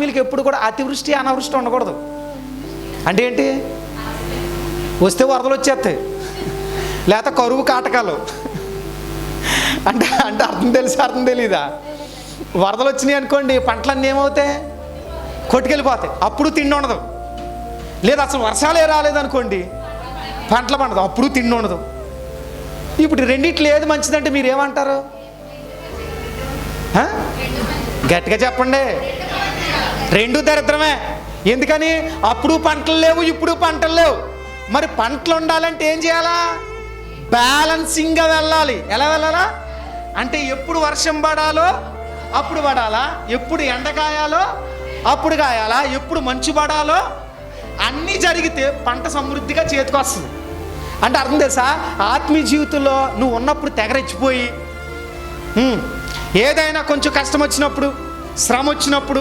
ఆత్మీయులకి ఎప్పుడు కూడా అతివృష్టి అనావృష్టి ఉండకూడదు. అంటే ఏంటి? వస్తే వరదలు వచ్చేస్తాయి. లేకపోతే కరువు కాటకాలు. అంటే అంటే అర్థం తెలిసి అర్థం తెలీదా? వరదలు వచ్చినాయి అనుకోండి పంటలన్నీ ఏమవుతాయి? కొట్టుకెళ్ళిపోతాయి. అప్పుడు తిండి ఉండదు. లేదు అసలు వర్షాలే రాలేదనుకోండి పంటలు పండదు. అప్పుడు తిండి ఉండదు. ఇప్పుడు రెండిట్లో ఏది మంచిదంటే మీరు ఏమంటారు? గట్టిగా చెప్పండి. రెండు దరిద్రమే. ఎందుకని? అప్పుడు పంటలు లేవు ఇప్పుడు పంటలు లేవు. మరి పంటలు ఉండాలంటే ఏం చేయాలా? బ్యాలెన్సింగ్గా వెళ్ళాలి. ఎలా వెళ్ళాలా? అంటే ఎప్పుడు వర్షం పడాలో అప్పుడు పడాలా? ఎప్పుడు ఎండ కాయాలో అప్పుడు కాయాలా? ఎప్పుడు మంచు పడాలో? అన్నీ జరిగితే పంట సమృద్ధిగా చేతికొస్తుంది అంటే అర్థం తెలుసా? ఆత్మీయ జీవితంలో నువ్వు ఉన్నప్పుడు తెగరెచ్చిపోయి ఏదైనా కొంచెం కష్టం వచ్చినప్పుడు శ్రమ వచ్చినప్పుడు